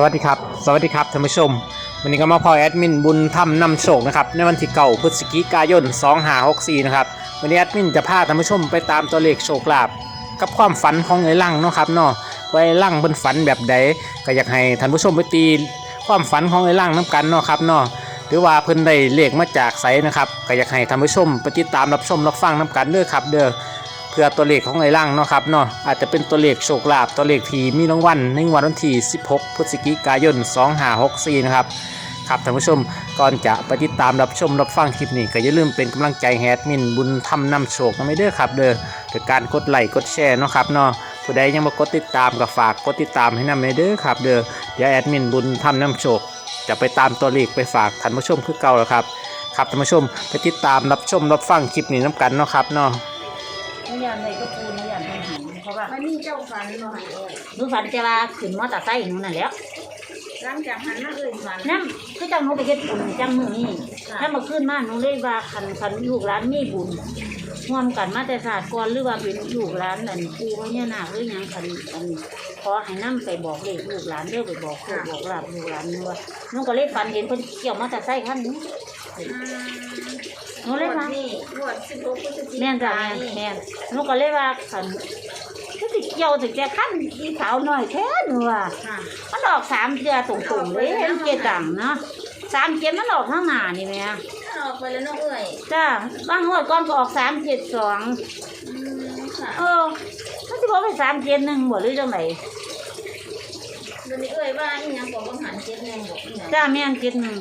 สวัสดีครับ สวัสดีครับท่านผู้ชม วันนี้ก็มาพอแอดมินบุญธรรมนำโชคนะครับในวันที่เก่าพฤศจิกายน2564นะครับวันนี้แอดมินจะพาท่านผู้ชมไปตามตัวเลขโชคลาภกับความฝันของไอ้ลังเนาะครับเนาะว่าไอ้ลังเป็นฝันแบบใดก็อยากให้ท่านผู้ชมไปตีความฝันของไอ้ลังน้ำกันเนาะครับเนาะหรือว่าเพิ่นได้เลขมาจากไสนะครับก็อยากให้ท่านผู้ชมไปติดตามรับชมรับฟังน้ำกันเด้อครับเด้อ พื่อตัวเลขของไอ้ล่างเนาะครับเนาะอาจจะเป็นตัวเลขโชคลาภตัวเลขทีมีรางวัลในวันที่ 16 พฤศจิกายน 2564 นะครับครับท่านผู้ชมก่อนจะไปติดตามรับชมรับฟังคลิปนี้ก็อย่าลืมเป็นกำลังใจแฮดมินบุญทำนำโชคนะไม่เด้อครับเด้อโดยการกดไลค์กดแชร์เนาะครับเนาะผู้ใดยังบ่กดติดตามก็ฝากกดติดตามให้นำเด้อครับเด้อเดี๋ยวแอดมินบุญทำนำโชค จะไปตามตัวเลขไปฝากท่านผู้ชมคือเก่าแล้วครับครับท่านผู้ชมไปติดตามรับชมรับฟังคลิปนี้น้กันเนาะครับเนาะ นิยามในก็ปูนิยามในหินเพราะว่าวันนี้เจ้าฝันบ่หันเอ่ยหนูฝันจะว่าขึ้นมอเตอร์ไซค์หนูนั่นแหล้วหลังจากหันมาเอ่ยฝันนั่นคือจังหนูไปเฮ็ดบุญจังมือนี่ถ้ามาขึ้นมาหนูเลยว่าคันคันลูกร้านมีบุญร่วมกันมาแต่ศาสตร์ก่อนหรือว่าเป็นลูกร้านนั่นปูพญานาคหรือหยังคันอันขอให้นํไปบอกเลขลูกหลานเด้อไปบอกลูกบอกหลานลูกหลานนี่ว่าหนูก็เลยฝันเห็นเพิ่นเกี่ยวมอเตอร์ไซค์คันนี้อ่าห นูเลยว่างวดนี่งวด16พฤศจิกายนแม่นจ้ะแม่นแม่นหนูก็เลยว่าคันก็สิเกี่ยวถึงจะขั้นอีสาวน้อยแท้หนูว่าค่ะ มันออกสามเดือตรงๆเลยเห็นเจตังเนาะสามเจ็ดมันออกข้างหน้านี่แม่ออกไปแล้วน้องเอ่ยจ้าบางงวดก่อนก็ออกสามเจ็ดสองอืมค่ะ เออมันจะบอกไปสามเจ็ดหนึ่งบ่หรือจังไหน วันนี้เอ่ยว่าอีหยังบอกว่าหันเจ็ดแม่นบอกอีหยังจ้าแม่นเจ็ดหนึ่ง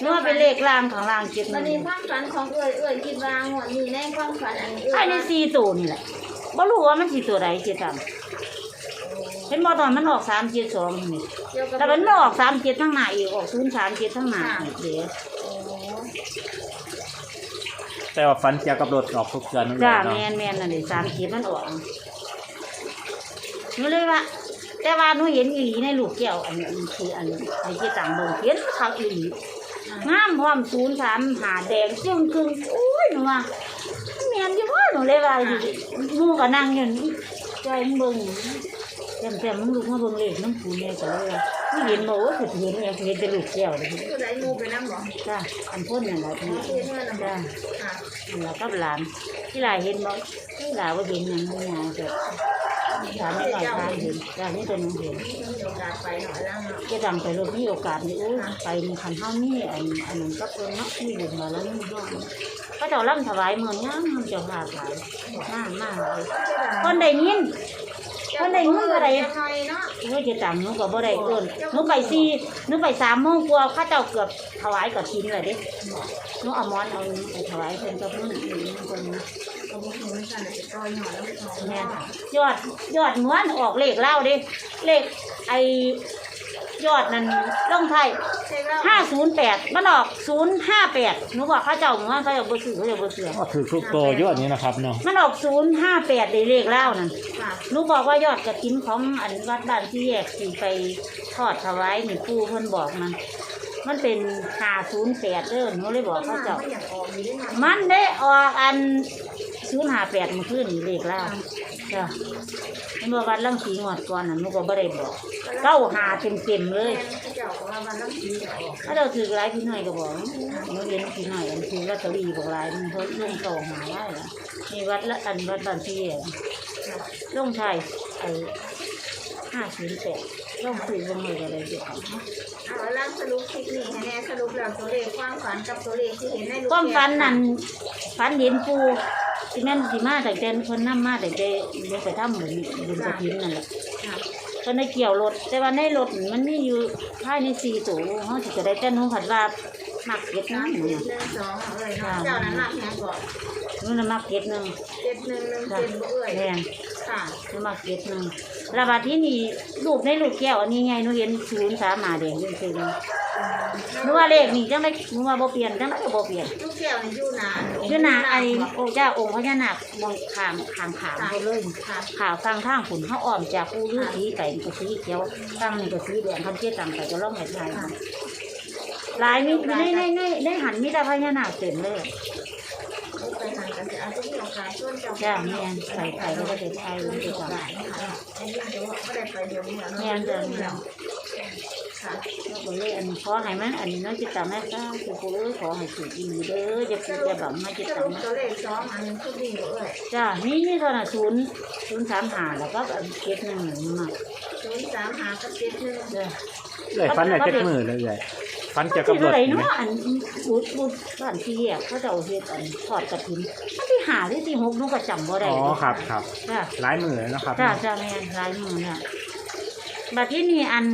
หรือว่าเป็นเลขล่างของล่างเจ็ดหวันนึ่นี้งความฝันของเอ่ยเอ่ยคิดว่างวดนี้ในความฝันอันนี้เอ่ยภายในสี่ตัวนี่แหละบ่รู้ว่ามันสี่ตัวใดเจ็ดตังเห็นบ่ตอนมันออกสามเจ็ดสองนี่เกี่ยวกับแต่มันไม่ออกสามเจ็ดทั้งหน้าอีกออกศูนย์สามเจ็ดทั้งหน้าอีกเดี๋ยวโอ้แต่ว่าฝันเกี่ยวกับรถออกทุกเดือนนั่นแหจ้าละเนาะแม่นแม่นนั่นเลยสามเจ็ดมันออกหนูเลยว่า แต่ว่าหนูเห็นอีหลีในลูกแก้วอันนี้คืออันไอ้ที่ต่างเบิ่งเห็นคักอีหลีงามพร้อมศูนย์สามหาแดงจึ้งครึ่งโอ้ยหนูว่าแม่นอยู่ว่าหนูเลยว่าอยู่หมูก็นั่งอยู่นี่ใจมึงเบิ่งแจ่มแจ่มมึงลูกมาเบิ่งเลขน้ำปูเนี่ยก็เลยว่าไม่เห็นบ่ว่าเห็นเนี่ยเห็นแต่ลูกแก้วเลยผู้ใดงูไปนำบ่จ้าอันพ่นนั่นแหละที่เฮ็ดเมื่อนำบ่จ้าค่ะแล้วก็หลานที่หลานเห็นบ่ที่หลานว่าเห็นหยังบ่หยังจ้ะหลานไม่ห ลายทางเห็นจ้านี่ตัวหนึงเห็นมีโอกาสไปหน่อยแล้วเนาะจะดังไปรถมีโอกาสนี่โอ้ไปมีคันเฮานี้อันอันนั้นก็เพิ่นเนาะมีบุญมาแล้วนี่ด้วยก็เจ้าล่ำถวายเมือนี้มันเจ้าพาหลายมากมากเลยคนได้ยิน คนได้เงินเท่าใดหน่อยเนาะโอ้ยจะตังหนูก็บ่ได้เกินหนูไปสี่หนูไปสามโมงกว่าข้าเจ้าเกือบถวายกับทิ้นเลยเด้หนูเอาหมอนเอาไปถวายเพิ่นกับมื้อนี้เพิ่นนะก็บ่ฮู้เหมือนกันจะต่อยหน่อยแล้วแม่นยอดยอดม้วนออกเลขเล่าเดิเลขไอ ยอดนั้นลงไทยเช็คแล้วห้าศูนย์แปดมันออกศูนย์ห้าแปดหนูบอกเข้าเจ้าม้วนเขาจะบ่ซื้อเขาจะบ่ซื้อก็ถือทุกตัวเยอะนี้นะครับเนาะมันออกศูนย์ห้าแปดเลขเล่านั่นค่ะหนูบอกว่ายอดกระถินของอันวัดบ้านที่แยกสีไปทอดถวายนี่ปู่เพิ่นบอกมันมันเป็นห้าศูนย์แปดเด้อหนูเลยบอกเขาเจ้าไม่อยากออกอยู่ด้วยนะมันได้ออกอัน ศูนย์ห้าแปดมันขึ้นเลขเล่าจ้ะเห็นว่าวัดลังสีงวดก่อนน่ะหนูก็บ่ได้บอกเก้าหาเต็มเต็มๆเลยเจ้าของเราวันน้ำผีออกถ้าเราถือหลายพี่หน่อยก็บอกหนูเรียนพี่หน่อยอันคือลอตเตอรี่บอกหลายมันเขาลงเก่าหาได้ละมีวัดละอันวัดบ้านที่แยกลงไทยไอ้ห้าศูนย์แปดลงถือลงเลยอะไรเดี๋ยวเอาล่างสรุปคลิปนี้ให้แน่สรุปแล้วตัวเลขความฝันกับตัวเลขที่เห็นในรูปความฝันนั่นฝันเห็นปูที่ แม่นสิมาแต่เต้นคนน้ำมาแต่เต้เดี๋ยวไปทำเหมือนบุญกระถินนั่นแหละค่ะก็ในเกี่ยวรถ แต่ว่าในรถมันมีอยู่ภายในสี่ตัวเขาสิจะได้แต่หนูผัดว่ามักเก็ดสานะมหนูเจ็ดน่ะหนึ่งสองเอ้ยเนาะเจ้านั้นมากแค่ก่อนหนูน่ะมักเก็ดหนึ่งเจ็ดหนึ่งหนึ่งเจ็ดบ่เอ้ยแม่นค่ะหนูมักเก็ดหนึ่งระบาดที่นี่ลูกในลูกแก้วอันนี้ไงหนูเห็นศูนย์สามหาแดงจริงๆ หนูว่าเลขนี่จังได้หนูว่าบ่เปลี่ยนจังได้ก็บ่เปลี่ยนลูกแก้วนี่อยู่นานชื่อนาไอโอ้เจ้าองค์พญานาคมองขางขางขางเขาเลยค่ะข่าวฟังข้างขุนเขาอ้อมจากผู้ยืดสีไก่ก็สีเขียวตั้งนี่ก็สีแดงคำเชี่ยตังไก่ก็ร้องไห้ไทยหลายมีได้ได้ได้ได้หันมีแต่พญานาคเต็มเลยไปทางกันจะเอาที่โอกาสส่วนเจ้าจ้าแม่นใส่ไข่ก็ได้ไทยไม่มันได้จะไปจังนะคะไอ้เรื่องเดี๋ยวไม่ได้ไปเดี๋ยวนี้แม่นจ้ะแม่นค่ะแล้ว ก็เลยอันขอให้มันอันนี้เนาะจิตตามแม่ซ่าคือปูเอ้ยขอให้ถูกอีหลีเด้อจะสปูรุจะปแบบมาจิตสตารุมปแม่ตัวเลขสองอันชุดนี้ก็เอ้ยจ้านี่นี่เท่านั้นศูนย์ศูนย์สามหาแล้วก็อันเก็บหนึ่งหนึ่งมาศูนย์สามหากับเจ็ดหนึ่งเด้อเลยฟันในเจ็ดมือเลยเลยฟันเกี่ยวกับที่รถเท่าไหร่นี่ไหมเนาะอันบุดบุดบ้านที่แยกเขาจะเอาเฮ็ดอันทอดกระถิ่นอันที่หาหรือที่หกหนูก็จำบ่ได้อ๋อครับครับจ้าหลายมือแล้วนะครับจ้าจ้าแม่นหลายมือเนี่ยบัดที่นี่อัน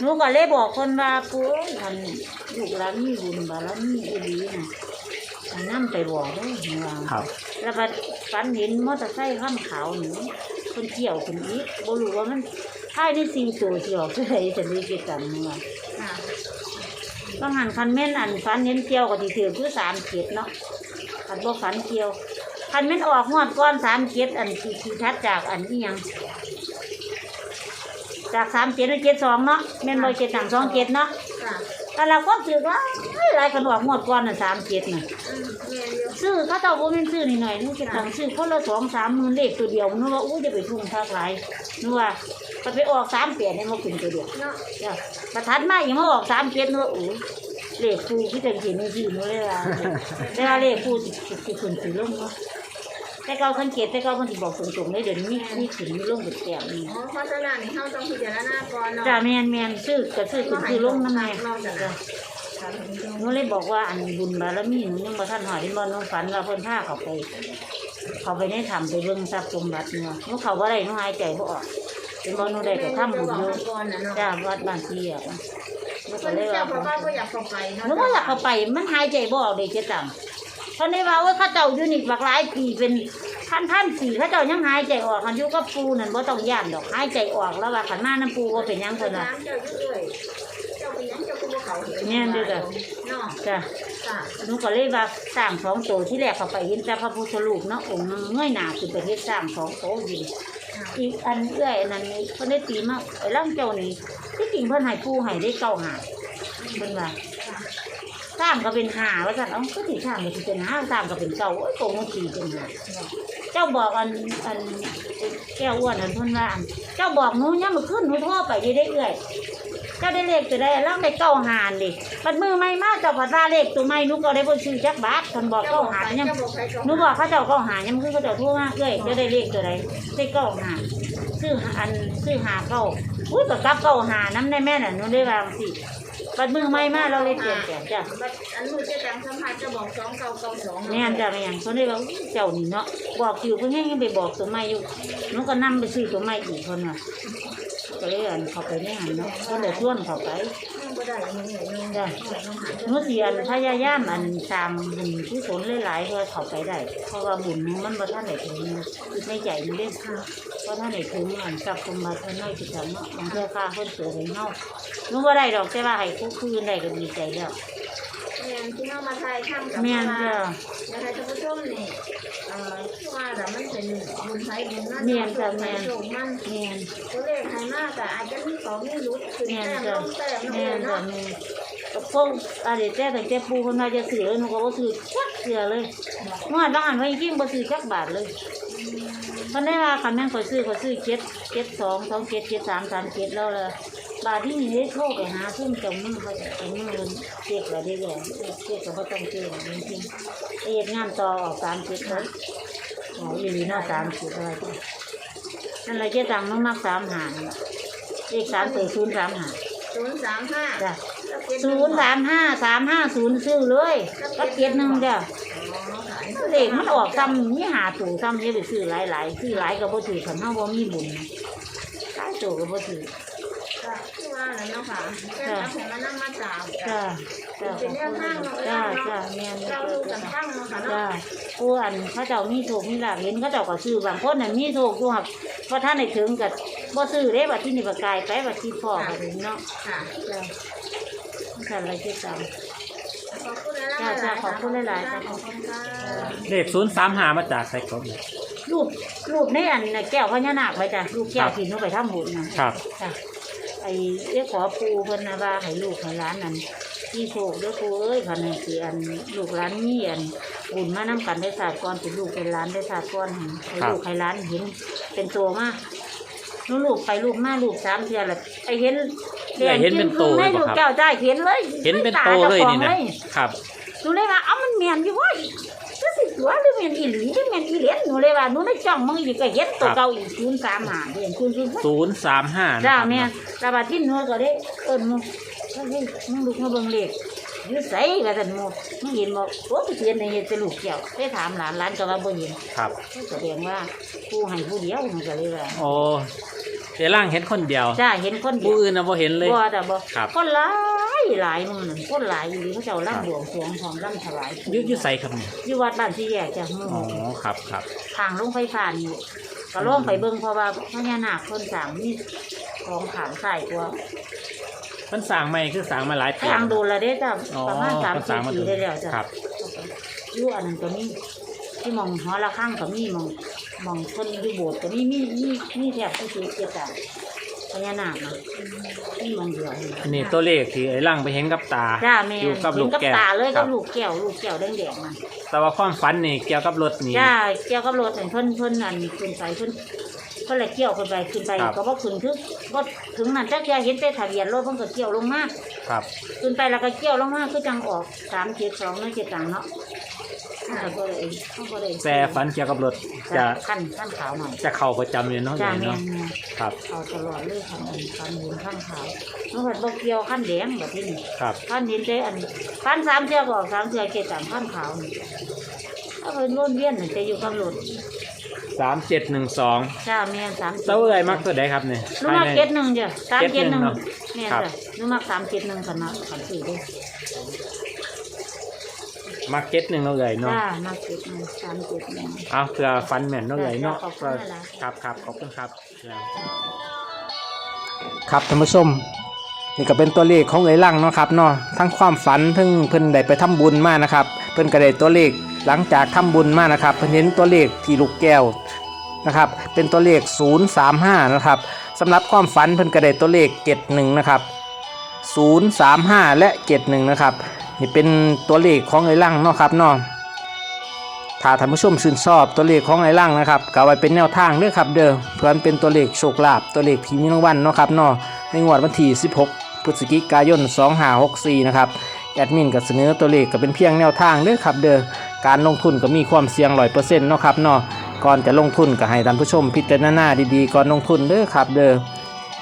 หนูก็เลยบอกคนว่าปูอันลูกหลานมีบุญบารมีอีหลีน่ะอันนำไปบอกเด้อหนูว่าครับ แล้วบัดฝันเห็นมอเตอร์ไซค์ข้ามขาวหนูคนเกี่ยวคนอีกบ่รู้ว่ามันท้ายในสี่ตัวเกี่ยวคือไอ้จะได้เกี่ยวกันนี่ว่าค่ะบางหันคันแม่นอันฝันเห็นเกี่ยวก็สิถือคือสามเจ็ดเนาะคันบ่ฝันเกี่ยวคันแม่นออกงวดก้อนสามเจ็ดอันที่ที่ทัดจากอันนี้ยัง จากสามเจ็ดเป็นเจ็ดสองเนาะแม่นบ่เจ็ดสามสองเจ็ดเนาะค่ะแต่เราก็ถือว่าเฮ้ยหลายกันออกงวดก้อนน่ะสามเจ็ดน่ะอืมแม่นอยู่ซื้อเขาเจ้าบ่แม่นซื้อนี่หน่อยนึงจะต้องซื้อคนละสองสามหมื่นเลขตัวเดียวนึกว่าอู้จะไปทุ่งทักหลายนึกว่ามันไปออกสามเปลี่ยนให้มาขึ้นตัวเดียวเนาะจ้ะประทัดมาอย่างมาออกสามเจ็ดนึกว่าอู้เลขครูที่จะเขียนในที่นู้นเลยว่าแต่ว่าเลขครูสิสิสิขึ้นสิลงเนาะ แต่เก่าสังเกตแต่เก่ามันสิบอกตรงๆเลยเดี๋ยวนี้มีมีขึ้นมีลงเป็นแต้มนี่อ๋อเพราะฉะนั้นนี่เราต้องพิจารณาก่อนเนาะจ้าแม่นแม่นซื้อก็ซื้อขึ้นซื้อลงนั่นไงเราจะจ้ะค่ะหนูเลยบอกว่าอันบุญบารมีหนูยังบ่ทันหอดที่บ่น้องฝันว่าเพิ่นพาเขาไป เขาไปในถ้ำไปเบิ่งทรัพย์สมบัติเนาะหนูเขาบ่ได้หนูหายใจบ่ออกเป็นบ่หนูได้ไปทำบุญอยู่ก่อนนะเนาะจ้าวัดบ้านที่อะหนูคก็นเลยที่ว่าเจ้าพ่อบ้านก็อยากเข้าไปเนาะหนูก็อยากเข้าไปมันหายใจบ่ออกเด้เจ๊ตัง เพราะในว่าว่าเขาเจ้าอยู่นี่บักหลายปีเป็นพันพันปีเขาเจ้ายังหายใจออกคันอยู่กับปูนั่นบ่ต้องย่านดอกหายใจออกแล้วว่าขันมาน้ำปูบ่เป็นหยังเจ้าเพิ่นน่ะเจ้าอยู่ด้วยเจ้าเป็นยังเจ้าคือบ่เขาเห็นแม่นเด้อจ้ะ เนาะจ้ะค่ะหนูก็เลยว่าสร้างสองโตวที่แรกเขาไปเห็นแต่พระพุทธรูปเนาะองค์นึงเงยหน้าขึ้นไปเฮ็ดสร้างสองโตวอยู่อีกอันเอื้อยอันนั้นนี่เพิ่นได้ตีมาไอ้ร่างเจ้านี่ที่จริงเพิ่นให้ผู้ให้ได้เก้าหาเพิ่นว่า สางก็เป็นหาว่าซั่นเอ้าก็สิสางก็สิเป็นห้าสางก็เป็นเก้าโอ้ยโกงสีเป็นหาเจ้าบอกอันอันแก้วอ้วนอันพ่นว่าอันเจ้าบอกหนูยังมื้อคืนหนูโทรไปได้ได้เอื้อยเจ้าได้เลขตัวใดร่างได้เก้าหาดิบัดมือใหม่มาเจ้าก็ว่าเลขตัวใหม่หนูก็ได้บ่ซื้อจักบาทเพิ่นบอกเก้าหายังเจ้าบอกใครหนูบอกเขาเจ้าเก้าหายังคือเขาเจ้าโทั่วมากเลยเจะได้เลขตัวใดได้เก้าหาซื้ออันซื้อหาเก้าอุ้ยก็กลับเก้าหาน้ำได้แม่น่ะหนูได้วางสิ บัดมือไม่มาเราเลยเปลี่ยนแปลงจ้ะบัดอันนู้นเจะแต่งสัมผัสจะบอกสองเก้าเก้าสองแม่นจ้ะแม่นเขาได้ว่าอุ๊ยเจ้านี่เนาะบอกอยู่เพิ่งให้ไปบอกตัวใหม่อยู่หนูก็นำไปซื้อตัวใหม่อีกคนน่ะก็เลยอันเขาไปไม่หันเนาะก็เลยชวนเขาไปยัง บ่ได้ยังไงยังจ้ะหนูเสียนพยายามอันตามบุญที่สนหลายๆเพื่อเขาไปได้ เพราะว่าบุญมันบ่ท่านไหนถึงคิดในใจมันเด้ค่ะเพราะท่านไหนถึงอันกลับมาท่านน้อยสิจังเนาะบางเพื่อค่าเพิ่นเสือให้เฮาหนูบ่ได้ดอกแต่ว่าให้คู่คืนได้ก็ดีใจแล้ว ที่เฮามาทายทำกับแม่นว่าจ้ะอยากให้ท่านผู้ชมนี่เอ่อที่ว่าแต่มันเป็นบุญไทยบุญนั่นแม่นจ้ะแม่น โชคมันแม่นตัวเลขไทยมากแต่อาจจะมีของไมีรุดขึ้นแม่นแต้มจ้ะลงแต้มแม่นจ้ะเนาะแม่นกับพวกอะไรแต่แต่แต่ปูเพิ่นว่าจะซื้อหนูก็บ่ซื้อจักเทื่อเลยเมื่อวานบางอันไว้จริงบ่ซื้อจักบาทเลยเพราะในว่าคันแม่นข่อยซื้อข่อยซื้อเจ็ดเจ็ดสองสองเจ็ดเจ็ดสามสามเจ็ดแล้วเลย บาทที่นี่ได้โทรไปหาซึ่งจมือเขาจะจงมือมันเรียอะไรได้เลยเรียกก็บ่ต้องเชื่อจริงๆไอ้เฮ็ดงานต่อออกสามเจ็ดเลยอ๋ออีหลีเนาะสามเจ็ดอะไรก็นั่นแหละเจ๊ตังน้องมักสามหานี่ล่ะเลขสามตัวศูนย์สามหาศูนย์สามห้าจ้ะศูนย์สามห้าสามห้าศูนย์ซื้อเลยก็เจ็ดหนึ่งจ้ะอ๋อค่ะเลขมันออกซ้ำนี่หาตู่ซ้ำนี่ไปซื้อหลายๆซื้อหลายก็บ่ถือคันเฮาบ่มีบุญนะหลายตัวก็บ่ถือ ว่านั่นเนาะค่ะแค่เอาแผ่นมานั่งมาตามจ้าจ้าเป็นแนวทางเนาะจ้าเนาะจ้าแม่นเราดูกันตั้งเนาะค่ะจ้าเนาะผู้อันเขาเจ้ามีโชคมีลาภเห็นเขาเจ้าก็ซื้อบางคนน่ะมีโชคอยู่ครับเพราะท่านได้ถึงกับบ่ซื้อเด้บัดที่นี่บ่กลายไปบัดที่พ่อก็ถึงเนาะค่ะจ้าสั่นอะไรที่ตามขอบคุณหลายๆจ้าจ้าขอบคุณหลายๆขอบคุณค่ะเลขศูนย์สามหามาจากไซครบรูปรูปในอันน่ะแก้วพญานาคไว้จ้ะรูปแก้วที่หนูไปทำบุญน่ะครับจ้ะ ไอ้เรียกขอปูเพิ่นนะว่าให้ลูกให้หลานนั่นที่โชคเด้อปูเอ้ยคันนี้สิอันลูกหลานมีอันบุญมานํกันได้ศาสตร์ก่อนเป็นลูกเป็นหลานได้ศาสตร์ก่อนให้ให้ครับลูกให้หลานเห็นเป็นตัวมาลูกลูกไปลูกมาลูกสามเทือละไปเห็นเอื้อยเห็นเป็นโตให้เลยบ่ลูกครับแก้วได้เห็นเลย เห็นเป็นโตเลยนี่นะตาครับหนูเลยว่าเอ้ามันเมียนอยู่เว่าก็สิ ตัวหรือเมียนอีหลีหรือเมียนอีเหรียญหนูเลยว่าหนูได้จ้องมึงอีกก็เห็นตัวครับเก่าอีกคูณสามหาเดือนคูณคูณศูนย์สามห้าจ้าแม่แต่ว่าที่หนูก็ได้เอิ้นหมูเฮ้ยมึงลูกมาเบิ่งเลขอยู่ไสว่าซั่นหมูมึงเห็นบ่โอ้ไปเขียนในเฮ็ดแต่ลูกแก้วได้ถามหลานหลานก็ว่าบ่เห็นครับแสดงว่าผู้ให้ผู้เดียวมันก็เลยว่า โอ้ เจร่างเห็นคนเดียวจ้าเห็นคนเดีผู้ยวอื่นนะบ่เห็นเลย บ่แต่บ่ครับ คนหลายหลายมื้อนั้นคนหลายอยู่ดีเขาเจ้าร่ำบวงสรวงของร่ำถวายอยุยุใส่ครับเนี่ยอยู่วัดบ้านสี่แยกจ้ะหมู่อ๋อครับครับทางลงไฟฟ้านี่ก็ลงไปเบิ่งเพราะว่าพญานาคเพิ่นสร้างมีของขางใส่ตัวมันสร้างใหม่คือสร้างมาหลายปีทางโดนละเด้จ้ะอ๋อประมาณมันสร้างมา3-4ปีได้แล้วจ้ะ ครับ อยู่อันนั้นก็มีที่หมองหอระฆังก็มีหมองห มองคนอยู่โบสถ์ก็มีมีมีมีแถบที่สุดเกี่ยวกับพญานาคนะมีหมองเดียวนี่อันนี้ตัวเลขที่ไอ้ร่างไปเห็นกับตาจ้าแม่อยู่กับลูกแก้วเห็นตาเลยครักับบลูกแก้วลูกแก้วแดงๆมันแต่ว่าความฝันนี่เกี่ยวกับรถนี่ จ้าเกี่ยวกับรถเห็นเพิ่นเพิ่นอันขึ้นไปเพิ่นเพิ่นเลยเกี่ยวขึ้นไปขึ้นไปครับ ก็บ่ขึ้นคือบ่ถึงนั่นจักแค่เห็นแต่ทะเบียนรถเพิ่นก็เกี่ยวลงมาครับ ขึ้นไปแล้วก็เกี่ยวลงมาคือจังออก372นั่นเจ็ดตังเนาะ มันก็บ่ได้มันก็ได้แต่ฝันเกี่ยวกับรถจะจะขั้นขั้นขาวหน่อยจะเข้าประจำเลยเนาะจ้าเลยแม่เนาะนแม่นครับเอาตลอดเลยขั้นอันขั้นเห็นขั้นขาวมันก็บ่เกี่ยวขั้นแดงแบบนี้ ครับขั้นเห็นแต่อันขั้นสามเทื่อก็ออกสามเทื่อเจ็ดตังขั้นขาวนี่ถ้าเพิ่นวนเวียนนี่จะอยู่กับรถสามเจ็ดหนึ่งสองจ้าแม่นสามเต้าเอ้ยมักตัวใดครับเนี่ยหนูมักเจ็ดหนึ่งจ้ะสามเจ็ดหนึ่งเนาะแม่นครับ จ้ะหนูมักสามเจ็ดหนึ่งขันมาขันสี่ด้วย มักเจ็ดหนึ่งเราเลยเนาะจ้ามักเจ็ดหนึ่งสามเจ็ดหนึ่งเอาเพื่อฟันแม่นเนาะเลยเนาะขอบคุณหลายครับครับขอบคุณครับครับท่านผู้ชมนี่ก็เป็นตัวเลขของไอ้ลังเนาะครับเนาะทั้งความฝันทั้งเพิ่นได้ไปทำบุญมานะครับ เพิ่นก็ได้ตัวเลขหลังจากทำบุญมานะครับ เพิ่นเห็นตัวเลขที่ลูกแก้ว นะครับเป็นตัวเลข 035 นะครับสำหรับความฝันเพิ่นก็ได้ตัวเลข 71 นะครับ 035 และ 71 นะครับ นี่เป็นตัวเลขของไอ้ลังเนาะครับเนาะถ้าท่านผู้ชมชื่นชอบตัวเลขของไอ้ล่างนะครับก็ไว้เป็นแนวทางเด้อครับเด้อเพื่อันเป็นตัวเลขโชคลาภตัวเลขที่มีรางวัลเนาะครับเนาะในงวดวันที่ 16 พฤศจิกายน 2564 นะครับแอดมินก็เสนอตัวเลขก็เป็นเพียงแนวทางเด้อครับเด้อการลงทุนก็มีความเสี่ยง100%เนาะครับเนาะก่อนจะลงทุนก็ให้ท่านผู้ชมพิจารณาดีๆก่อนลงทุนเด้อครับเด้อ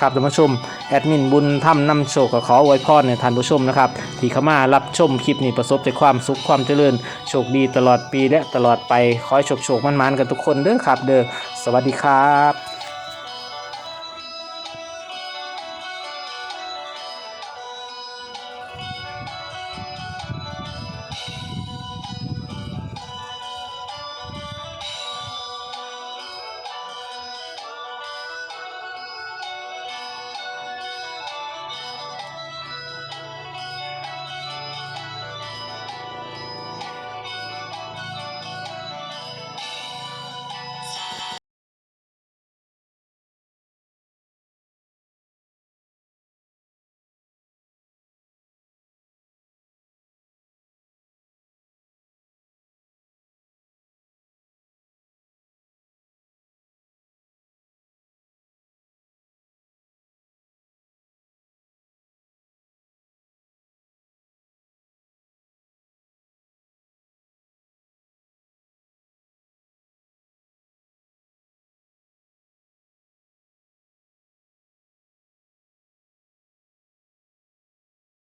ครับท่านผู้ชมแอดมินบุญทำนำโชคก็ขออวยพรในท่านผู้ชมนะครับที่เข้ามารับชมคลิปนี้ประสบแต่ความสุขความเจริญโชคดีตลอดปีและตลอดไปขอให้โชคโชคมันๆกันทุกคนเด้อครับ เด้อสวัสดีครับ